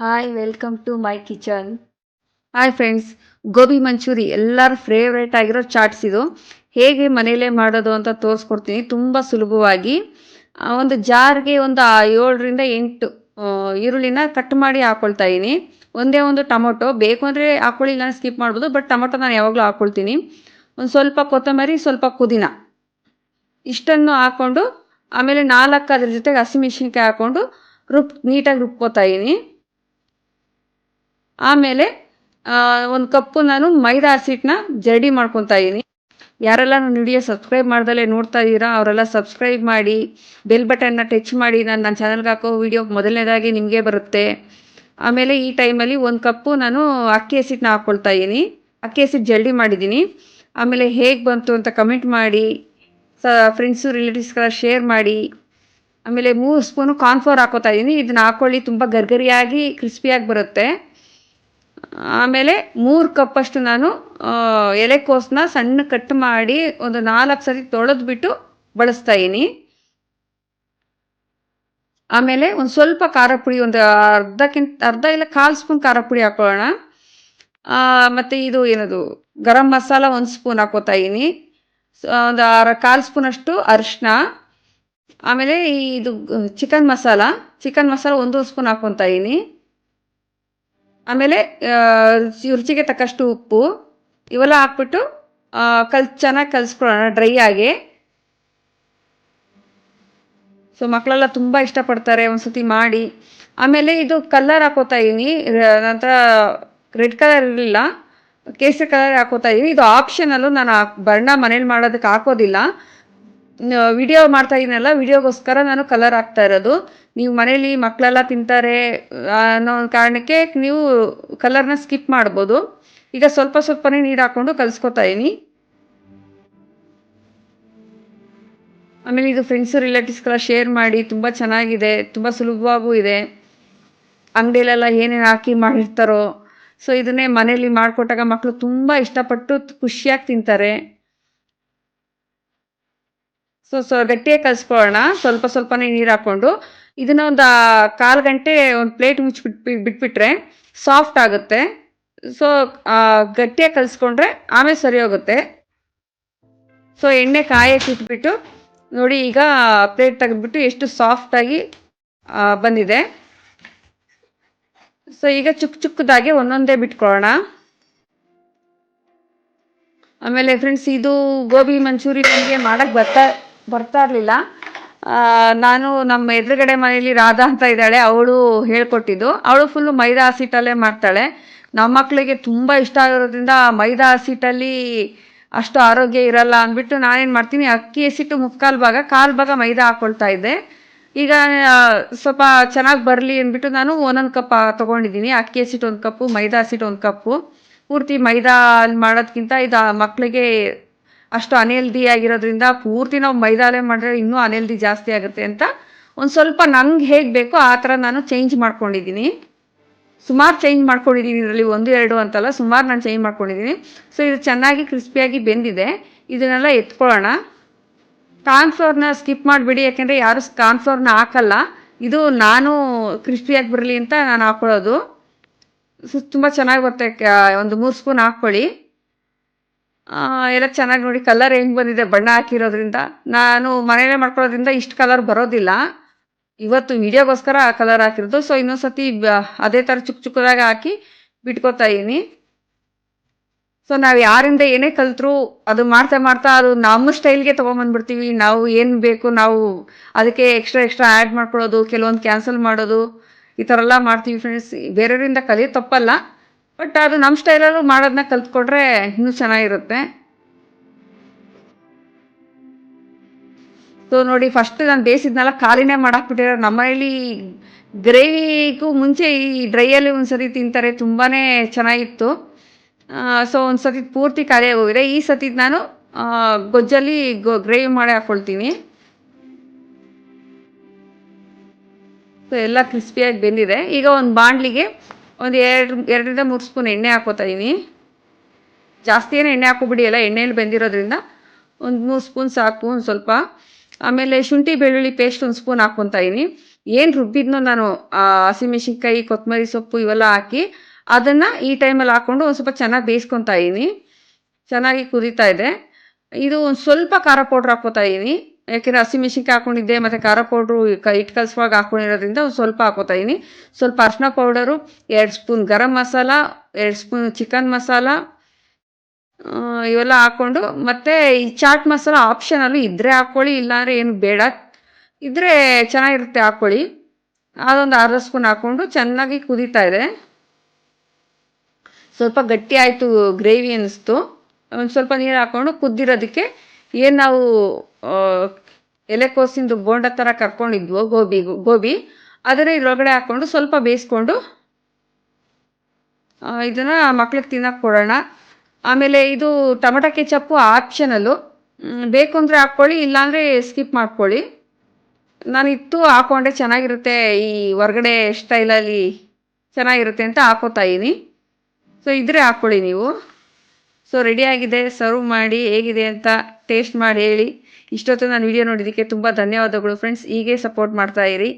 Hi welcome to my kitchen hi friends gobi manchurian ಎಲ್ಲರ favourite ಆಗಿರೋ ಚಾಟ್ಸ್ ಇದು. ಹೇಗೆ ಮನೆಯಲ್ಲೇ ಮಾಡೋದು ಅಂತ ತೋರಿಸ್ಕೊಡ್ತೀನಿ. ತುಂಬ ಸುಲಭವಾಗಿ. ಒಂದು ಜಾರ್ಗೆ ಒಂದು ಏಳರಿಂದ ಎಂಟು ಈರುಳ್ಳಿನ ಕಟ್ ಮಾಡಿ ಹಾಕ್ಕೊಳ್ತಾ ಇದ್ದೀನಿ ಒಂದೇ ಒಂದು ಟೊಮೊಟೊ. ಬೇಕು ಅಂದರೆ ಹಾಕ್ಕೊಳ್ಳಿ ನಾನು ಸ್ಕಿಪ್ ಮಾಡ್ಬೋದು ಬಟ್ ಟೊಮೊಟೊ ನಾನು ಯಾವಾಗಲೂ ಹಾಕ್ಕೊಳ್ತೀನಿ ಒಂದು ಸ್ವಲ್ಪ ಕೊತ್ತಂಬರಿ, ಸ್ವಲ್ಪ ಪುದೀನ. ಇಷ್ಟನ್ನು ಹಾಕ್ಕೊಂಡು ಆಮೇಲೆ ನಾಲ್ಕು ಅದ್ರ ಜೊತೆಗೆ ಹಸಿಮೆಣ್ಸಿನ್ಕಾಯಿ ಹಾಕ್ಕೊಂಡು ರುಬ್ ನೀಟಾಗಿ ರುಬ್ಕೋತಾ ಇದ್ದೀನಿ ಆಮೇಲೆ ಒಂದು ಕಪ್ಪು ನಾನು ಮೈದಾ ಹಸಿಟ್ಟನ್ನ ಜರಡಿ ಮಾಡ್ಕೊತಾ ಇದ್ದೀನಿ ಯಾರೆಲ್ಲ ನನ್ನ ವಿಡಿಯೋ ಸಬ್ಸ್ಕ್ರೈಬ್ ಮಾಡ್ದಲೇ ನೋಡ್ತಾ ಇದ್ದೀರಾ, ಅವರೆಲ್ಲ ಸಬ್ಸ್ಕ್ರೈಬ್ ಮಾಡಿ, ಬೆಲ್ ಬಟನ್ನ ಟಚ್ ಮಾಡಿ, ನಾನು ನನ್ನ ಚಾನಲ್ಗೆ ಹಾಕೋ ವಿಡಿಯೋ ಮೊದಲನೇದಾಗಿ ನಿಮಗೆ ಬರುತ್ತೆ. ಆಮೇಲೆ ಈ ಟೈಮಲ್ಲಿ ಒಂದು ಕಪ್ಪು ನಾನು ಅಕ್ಕಿ ಹಸಿಟ್ಟನ್ನ ಹಾಕ್ಕೊಳ್ತಾ ಇದ್ದೀನಿ ಅಕ್ಕಿ ಹಸಿಟ್ಟು ಜಲ್ಡಿ ಮಾಡಿದ್ದೀನಿ ಆಮೇಲೆ ಹೇಗೆ ಬಂತು ಅಂತ ಕಮೆಂಟ್ ಮಾಡಿ, ಸ ಫ್ರೆಂಡ್ಸು ರಿಲೇಟಿವ್ಸ್ಗೆಲ್ಲ ಶೇರ್ ಮಾಡಿ, ಆಮೇಲೆ ಮೂರು ಸ್ಪೂನು ಕಾರ್ನ್ಫ್ಲೋರ್ ಹಾಕೋತಾ ಇದ್ದೀನಿ ಇದನ್ನ ಹಾಕ್ಕೊಳ್ಳಿ ತುಂಬ ಗರ್ಗರಿಯಾಗಿ ಕ್ರಿಸ್ಪಿಯಾಗಿ ಬರುತ್ತೆ. ಆಮೇಲೆ ಮೂರು ಕಪ್ಪಷ್ಟು ನಾನು ಎಲೆಕೋಸನ್ನ ಸಣ್ಣ ಕಟ್ ಮಾಡಿ ಒಂದು ನಾಲ್ಕು ಸರಿ ತೊಳೆದ್ಬಿಟ್ಟು ಬಳಸ್ತಾ ಇದ್ದೀನಿ. ಆಮೇಲೆ ಒಂದು ಸ್ವಲ್ಪ ಖಾರ ಪುಡಿ, ಒಂದು ಅರ್ಧಕ್ಕಿಂತ, ಅರ್ಧ ಇಲ್ಲ ಕಾಲು ಸ್ಪೂನ್ ಖಾರ ಪುಡಿ ಹಾಕೊಳ್ಳೋಣ. ಮತ್ತು ಇದು ಏನದು, ಗರಂ ಮಸಾಲ ಒಂದು ಸ್ಪೂನ್ ಹಾಕೋತಾ ಇದ್ದೀನಿ. ಒಂದು ಅರ ಕಾಲು ಸ್ಪೂನಷ್ಟು ಅರಿಶಿನ ಆಮೇಲೆ ಇದು, ಚಿಕನ್ ಮಸಾಲ ಚಿಕನ್ ಮಸಾಲ ಒಂದು ಸ್ಪೂನ್ ಹಾಕೊತಾ ಇದ್ದೀನಿ. ಆಮೇಲೆ ರುಚಿಗೆ ತಕ್ಕಷ್ಟು ಉಪ್ಪು, ಇವೆಲ್ಲ ಹಾಕ್ಬಿಟ್ಟು ಕಲ್, ಚೆನ್ನಾಗಿ ಕಲಿಸ್ಕೊಳ್ಳೋಣ, ಡ್ರೈ ಆಗಿ. ಸೊ ಮಕ್ಕಳೆಲ್ಲ ತುಂಬ ಇಷ್ಟಪಡ್ತಾರೆ, ಒಂದ್ಸತಿ ಮಾಡಿ. ಆಮೇಲೆ ಇದು ಕಲರ್ ಹಾಕೋತಾ ಇದ್ದೀನಿ ನಂತರ ರೆಡ್ ಕಲರ್ ಇರಲಿಲ್ಲ, ಕೇಸರಿ ಕಲರ್ ಹಾಕೋತಾ ಇದ್ದೀನಿ ಇದು ಆಪ್ಷನಲ್ಲೂ ನಾನು ಬಣ್ಣ ಮನೇಲಿ ಮಾಡೋದಕ್ಕೆ ಹಾಕೋದಿಲ್ಲ. ವಿಡಿಯೋ ಮಾಡ್ತಾ ಇದ್ದೀನಲ್ಲ ವಿಡಿಯೋಗೋಸ್ಕರ ನಾನು ಕಲರ್ ಹಾಕ್ತಾ ಇರೋದು. ನೀವು ಮನೇಲಿ ಮಕ್ಕಳೆಲ್ಲ ತಿಂತಾರೆ ಅನ್ನೋ ಕಾರಣಕ್ಕೆ ನೀವು ಕಲರ್ನ ಸ್ಕಿಪ್ ಮಾಡ್ಬೋದು. ಈಗ ಸ್ವಲ್ಪ ಸ್ವಲ್ಪನೇ ನೀರು ಹಾಕ್ಕೊಂಡು ಕಲಿಸ್ಕೊತಾ ಇದ್ದೀನಿ ಆಮೇಲೆ ಇದು ಫ್ರೆಂಡ್ಸು ರಿಲೇಟಿವ್ಸ್ಗೆಲ್ಲ ಶೇರ್ ಮಾಡಿ ತುಂಬ ಚೆನ್ನಾಗಿದೆ, ತುಂಬ ಸುಲಭವಾಗೂ ಇದೆ. ಅಂಗಡಿಯಲ್ಲೆಲ್ಲ ಏನೇನು ಹಾಕಿ ಮಾಡಿರ್ತಾರೋ ಸೊ ಇದನ್ನೇ ಮನೇಲಿ ಮಾಡಿಕೊಟ್ಟಾಗ ಮಕ್ಕಳು ತುಂಬ ಇಷ್ಟಪಟ್ಟು ಖುಷಿಯಾಗಿ ತಿಂತಾರೆ. ಸೊ ಸೊ ಗಟ್ಟಿಯಾಗಿ ಕಲಿಸ್ಕೊಳ್ಳೋಣ. ಸ್ವಲ್ಪ ಸ್ವಲ್ಪನೇ ನೀರು ಹಾಕ್ಕೊಂಡು ಇದನ್ನ ಒಂದು ಕಾಲು ಗಂಟೆ ಒಂದು ಪ್ಲೇಟ್ ಮುಚ್ಚಿಬಿಟ್ಟು ಬಿಟ್ಬಿಟ್ರೆ ಸಾಫ್ಟ್ ಆಗುತ್ತೆ. ಸೊ ಗಟ್ಟಿಯಾಗಿ ಕಲಿಸ್ಕೊಂಡ್ರೆ ಆಮೇಲೆ ಸರಿ ಹೋಗುತ್ತೆ. ಸೊ, ಎಣ್ಣೆ ಕಾಯಕ್ಕೆ ಇಟ್ಬಿಟ್ಟು, ನೋಡಿ ಈಗ ಪ್ಲೇಟ್ ತೆಗೆದ್ಬಿಟ್ಟು ಎಷ್ಟು ಸಾಫ್ಟಾಗಿ ಬಂದಿದೆ. ಸೊ, ಈಗ ಚುಕ್ ಚುಕ್ಕದಾಗೆ ಒಂದೊಂದೇ ಬಿಟ್ಕೊಳ್ಳೋಣ. ಆಮೇಲೆ ಫ್ರೆಂಡ್ಸ್ ಇದು ಗೋಬಿ ಮಂಚೂರಿ ನನಗೆ ಮಾಡಕ್ಕೆ ಬರ್ತಾ ಬರ್ತಾ ಇರಲಿಲ್ಲ. ನಾನು ನಮ್ಮ ಎದುರುಗಡೆ ಮನೆಯಲ್ಲಿ ರಾಧಾ ಅಂತ ಇದ್ದಾಳೆ, ಅವಳು ಹೇಳ್ಕೊಟ್ಟಿದ್ದು. ಅವಳು ಫುಲ್ಲು ಮೈದಾ ಹಸಿಟ್ಟಲ್ಲೇ ಮಾಡ್ತಾಳೆ. ನಮ್ಮ ಮಕ್ಕಳಿಗೆ ತುಂಬ ಇಷ್ಟ ಆಗಿರೋದ್ರಿಂದ ಮೈದಾ ಹಸಿಟ್ಟಲ್ಲಿ ಅಷ್ಟು ಆರೋಗ್ಯ ಇರಲ್ಲ ಅಂದ್ಬಿಟ್ಟು ನಾನೇನು ಮಾಡ್ತೀನಿ, ಅಕ್ಕಿ ಹಸಿಟ್ಟು ಮುಕ್ಕಾಲು ಭಾಗ, ಕಾಲು ಭಾಗ ಮೈದಾ ಹಾಕ್ಕೊಳ್ತಾ ಇದ್ದೆ. ಈಗ ಸ್ವಲ್ಪ ಚೆನ್ನಾಗಿ ಬರಲಿ ಅಂದ್ಬಿಟ್ಟು ನಾನು ಒಂದೊಂದು ಕಪ್ ತೊಗೊಂಡಿದ್ದೀನಿ. ಅಕ್ಕಿ ಹಸಿಟ್ಟು ಒಂದು ಕಪ್ಪು, ಮೈದಾ ಹಸಿಟ್ಟು ಒಂದು ಕಪ್ಪು. ಪೂರ್ತಿ ಮೈದಾ ಅಲ್ಲಿ ಮಾಡೋದ್ಕಿಂತ ಇದು ಮಕ್ಕಳಿಗೆ ಅಷ್ಟು ಅನ್ಹೆಲ್ದಿ ಆಗಿರೋದ್ರಿಂದ ಪೂರ್ತಿ ನಾವು ಮೈದಾಲೆ ಮಾಡಿದ್ರೆ ಇನ್ನೂ ಅನ್ಹೆಲ್ದಿ ಜಾಸ್ತಿ ಆಗುತ್ತೆ ಅಂತ. ಒಂದು ಸ್ವಲ್ಪ ನಂಗೆ ಹೇಗೆ ಬೇಕೋ ಆ ಥರ ನಾನು ಚೇಂಜ್ ಮಾಡ್ಕೊಂಡಿದ್ದೀನಿ. ಸುಮಾರು ಚೇಂಜ್ ಮಾಡ್ಕೊಂಡಿದ್ದೀನಿ ಇದರಲ್ಲಿ ಒಂದು, ಎರಡು ಅಂತಲ್ಲ, ಸುಮಾರು ನಾನು ಚೇಂಜ್ ಮಾಡ್ಕೊಂಡಿದ್ದೀನಿ. ಸೊ ಇದು ಚೆನ್ನಾಗಿ ಕ್ರಿಸ್ಪಿಯಾಗಿ ಬೆಂದಿದೆ. ಇದನ್ನೆಲ್ಲ ಎತ್ಕೊಳ್ಳೋಣ. ಕಾನ್ಫ್ಲೋರ್ನ ಸ್ಕಿಪ್ ಮಾಡಿಬಿಡಿ, ಯಾಕೆಂದರೆ ಯಾರು ಕಾನ್ಫ್ಲೋರ್ನ ಹಾಕಲ್ಲ. ಇದು ನಾನು ಕ್ರಿಸ್ಪಿಯಾಗಿ ಬರಲಿ ಅಂತ ನಾನು ಹಾಕ್ಕೊಳ್ಳೋದು ಸೊ, ತುಂಬ ಚೆನ್ನಾಗಿ ಬರುತ್ತೆ. ಒಂದು ಮೂರು ಸ್ಪೂನ್ ಹಾಕ್ಕೊಳ್ಳಿ. ಎಲ್ಲ ಚೆನ್ನಾಗಿ ನೋಡಿ ಕಲರ್ ಹೆಂಗೆ ಬಂದಿದೆ, ಬಣ್ಣ ಹಾಕಿರೋದ್ರಿಂದ. ನಾನು ಮನೇಲೇ ಮಾಡ್ಕೊಳ್ಳೋದ್ರಿಂದ ಇಷ್ಟು ಕಲರ್ ಬರೋದಿಲ್ಲ. ಇವತ್ತು ವಿಡಿಯೋಗೋಸ್ಕರ ಆ ಕಲರ್ ಹಾಕಿರೋದು. ಸೊ ಇನ್ನೊಂದು ಸತಿ ಬ- ಅದೇ ಥರ ಚುಕ್ ಚುಕ್ಕದಾಗಿ ಹಾಕಿ ಬಿಟ್ಕೋತಾ ಇದ್ದೀನಿ. ಸೊ ನಾವು ಯಾರಿಂದ ಏನೇ ಕಲಿತರು ಅದು ಮಾಡ್ತಾ ಮಾಡ್ತಾ ಅದು ನಮ್ಮ ಸ್ಟೈಲ್ಗೆ ತೊಗೊಂಬಂದ್ಬಿಡ್ತೀವಿ. ನಾವು ಏನು ಬೇಕು ನಾವು ಅದಕ್ಕೆ ಎಕ್ಸ್ಟ್ರಾ ಎಕ್ಸ್ಟ್ರಾ ಆ್ಯಡ್ ಮಾಡ್ಕೊಳ್ಳೋದು, ಕೆಲವೊಂದು ಕ್ಯಾನ್ಸಲ್ ಮಾಡೋದು, ಈ ಥರ ಎಲ್ಲ ಮಾಡ್ತೀವಿ ಫ್ರೆಂಡ್ಸ್ ಬೇರೆಯವರಿಂದ ಕಲಿಯೋದು ತಪ್ಪಲ್ಲ. ಬಟ್ ಅದು ನಮ್ಮ ಸ್ಟೈಲಲ್ಲೂ ಮಾಡೋದನ್ನ ಕಲ್ತ್ಕೊಂಡ್ರೆ ಇನ್ನೂ ಚೆನ್ನಾಗಿರುತ್ತೆ. ಸೊ ನೋಡಿ ಫಸ್ಟ್ ನಾನು ಬೇಯಿಸಿದ್ನೆಲ್ಲ, ಖಾಲಿನೇ ಮಾಡಾಕ್ಬಿಟ್ಟಿರೋ ನಮ್ಮ ಗ್ರೇವಿಗೂ ಮುಂಚೆ ಈ ಡ್ರೈಯಲ್ಲಿ ಒಂದು ಸತಿ ತಿಂತಾರೆ ತುಂಬಾ ಚೆನ್ನಾಗಿತ್ತು. ಸೊ ಒಂದು ಸತಿ ಪೂರ್ತಿ ಖಾಲಿ ಹೋಗಿದೆ ಈ ಸತಿ ನಾನು ಗೊಜ್ಜಲ್ಲಿ ಗೊ, ಗ್ರೇವಿ ಮಾಡಿ ಹಾಕ್ಕೊಳ್ತೀನಿ ಸೊ ಎಲ್ಲ ಕ್ರಿಸ್ಪಿಯಾಗಿ ಬೆಂದಿದೆ. ಈಗ ಒಂದು ಬಾಣಲಿಗೆ ಒಂದು ಎರಡು, ಎರಡರಿಂದ ಮೂರು ಸ್ಪೂನ್ ಎಣ್ಣೆ ಹಾಕೋತಾ ಇದ್ದೀನಿ ಜಾಸ್ತಿ ಏನು ಎಣ್ಣೆ ಹಾಕೋಬಿಡಿ ಎಣ್ಣೆಯಲ್ಲಿ ಬೆಂದಿರೋದ್ರಿಂದ ಒಂದು ಮೂರು ಸ್ಪೂನ್ ಸಾಕು, ಒಂದು ಸ್ವಲ್ಪ. ಆಮೇಲೆ ಶುಂಠಿ, ಬೆಳ್ಳುಳ್ಳಿ ಪೇಸ್ಟ್ ಒಂದು ಸ್ಪೂನ್ ಹಾಕ್ಕೊತಾ ಇದ್ದೀನಿ ಏನು ರುಬ್ಬಿದ್ನೋ ನಾನು ಹಸಿಮೆಣಸಿನ್ಕಾಯಿ ಕೊತ್ತಂಬರಿ ಸೊಪ್ಪು ಇವೆಲ್ಲ ಹಾಕಿ ಅದನ್ನು ಈ ಟೈಮಲ್ಲಿ ಹಾಕ್ಕೊಂಡು ಒಂದು ಸ್ವಲ್ಪ ಚೆನ್ನಾಗಿ ಬೇಯಿಸ್ಕೊತಾ ಇದ್ದೀನಿ ಚೆನ್ನಾಗಿ ಕುದೀತಾ ಇದೆ. ಇದು ಒಂದು ಸ್ವಲ್ಪ ಖಾರ ಪೌಡ್ರ್ ಹಾಕ್ಕೋತಾ ಇದೀನಿ. ಯಾಕೆಂದರೆ ಹಸಿಮೆಣಸಿನ್ಕಾಯಿ ಹಾಕ್ಕೊಂಡಿದ್ದೆ ಮತ್ತು ಖಾರ ಪೌಡ್ರು ಕ ಹಿಟ್ಟು ಕಲಸುವಾಗ ಹಾಕ್ಕೊಂಡಿರೋದ್ರಿಂದ ಸ್ವಲ್ಪ ಇದೀನಿ. ಸ್ವಲ್ಪ ಅರಿಶಿನ ಪೌಡರು ಎರಡು ಸ್ಪೂನ್ ಗರಂ ಮಸಾಲ, ಎರಡು ಸ್ಪೂನ್ ಚಿಕನ್ ಮಸಾಲ ಇವೆಲ್ಲ ಹಾಕ್ಕೊಂಡು, ಮತ್ತು ಈ ಚಾಟ್ ಮಸಾಲ ಆಪ್ಷನಲ್ಲು ಇದ್ದರೆ ಹಾಕ್ಕೊಳ್ಳಿ ಇಲ್ಲಾಂದರೆ ಏನು ಬೇಡ. ಇದ್ದರೆ ಚೆನ್ನಾಗಿರುತ್ತೆ ಹಾಕ್ಕೊಳ್ಳಿ ಅದೊಂದು ಅರ್ಧ ಸ್ಪೂನ್ ಹಾಕ್ಕೊಂಡು ಚೆನ್ನಾಗಿ ಕುದೀತಾ ಇದೆ. ಸ್ವಲ್ಪ ಗಟ್ಟಿ ಆಯಿತು ಗ್ರೇವಿ ಅನ್ನಿಸ್ತು ಒಂದು ಸ್ವಲ್ಪ ನೀರು ಹಾಕ್ಕೊಂಡು ಕುದ್ದಿರೋದಕ್ಕೆ ಏನು ನಾವು ಎಲೆಕೋಸಿಂದು ಬೋಂಡ ಥರ ಕರ್ಕೊಂಡಿದ್ವು ಗೋಬಿ ಗೋಬಿ. ಅದನ್ನು ಇದ್ರೊಳಗಡೆ ಹಾಕ್ಕೊಂಡು ಸ್ವಲ್ಪ ಬೇಯಿಸ್ಕೊಂಡು ಇದನ್ನು ಮಕ್ಳಿಗೆ ತಿನ್ನೋಕೆ ಕೊಡೋಣ. ಆಮೇಲೆ ಇದು ಟೊಮಟೊ ಕೆಚಪ್ಪು ಆಪ್ಷನಲ್ಲು. ಬೇಕು ಅಂದರೆ ಹಾಕ್ಕೊಳ್ಳಿ, ಇಲ್ಲಾಂದರೆ ಸ್ಕಿಪ್ ಮಾಡ್ಕೊಳ್ಳಿ. ನಾನು ಇತ್ತು ಹಾಕ್ಕೊಂಡೆ ಚೆನ್ನಾಗಿರುತ್ತೆ. ಈ ಹೊರಗಡೆ ಸ್ಟೈಲಲ್ಲಿ ಚೆನ್ನಾಗಿರುತ್ತೆ ಅಂತ ಹಾಕೋತಾ ಇದ್ದೀನಿ ಸೊ ಇದ್ರೆ ಹಾಕ್ಕೊಳ್ಳಿ ನೀವು. ಸೊ ರೆಡಿಯಾಗಿದೆ ಸರ್ವ್ ಮಾಡಿ, ಹೇಗಿದೆ ಅಂತ ಟೇಸ್ಟ್ ಮಾಡಿ, ಹೇಳಿ. ಇಷ್ಟೊತ್ತು ನಾನು ವಿಡಿಯೋ ನೋಡಿದ್ದಕ್ಕೆ ತುಂಬ ಧನ್ಯವಾದಗಳು. ಫ್ರೆಂಡ್ಸ್ ಹೀಗೆ ಸಪೋರ್ಟ್ ಮಾಡ್ತಾ ಇರಿ.